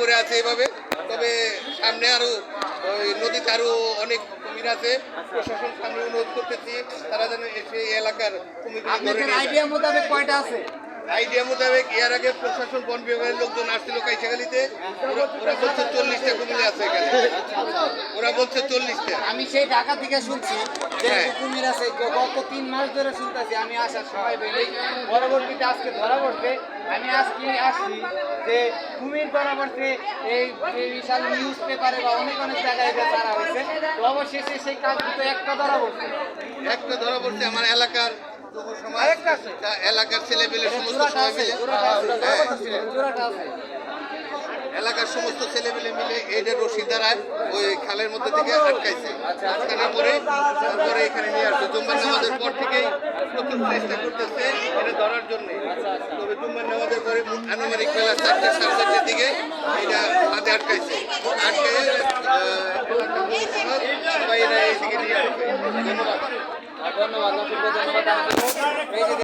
করে আছে এভাবে। তবে সামনে আরও ওই নদীতে আরও অনেক কুমির আছে। প্রশাসন সামনে অনুরোধ করতেছি তারা যেন এসে এলাকার কুমির। আইডিয়া মোতাবেক কয়টা আছে? আইডিয়া মোতাবেক এর আগে প্রশাসন বন বিভাগের লোকজন আসছিল কাইসাখালিতে। ওরা ওরা বলছে চল্লিশটা কুমির আছে এখানে। ওরা বলছে চল্লিশটা। আমি সেই ঢাকা থেকে শুনছি যে হ্যাঁ। কুমির আছে গত তিন মাস ধরে শুনতেছি আমি আসার সময় বেরিয়ে পরবর্তীতে আজকে ধরা পড়ছে আমি আজকে আসছি যে কুমির ধরা পড়ছে এই বিশাল নিউজ পেপারে বা অনেক অনেক জায়গায় যে ছাড়া হয়েছে। তো অবশেষে সেই কাজ দুটো একটা ধরা পড়ছে। একটা ধরা পড়ছে আমার এলাকার এলাকার ছেলেপেলে সমস্ত জোড়াটা সবাই মিলে। আছে হ্যাঁ, এলাকার সমস্ত ছেলেপেলে মিলে এইটা রশি দ্বারা ওই খালের মধ্যে থেকে আটকাইছে। আটকানোর পরে তারপরে এখানে নিয়ে আসছে। জুম্মার নামাজের পর থেকেই প্রথম চেষ্টা করতেছে এটা ধরার জন্য। তবে জুম্মার নামাজের পরে আনুমানিক বেলা চারটে সাড়ে চারটের দিকে এটা হাতে আটকাইছে। আটকে আহ, এলাকার যুব সমাজ সবাই এরা এইদিকে নিয়ে আসছে ধন্যবাদ। ধন্যবাদ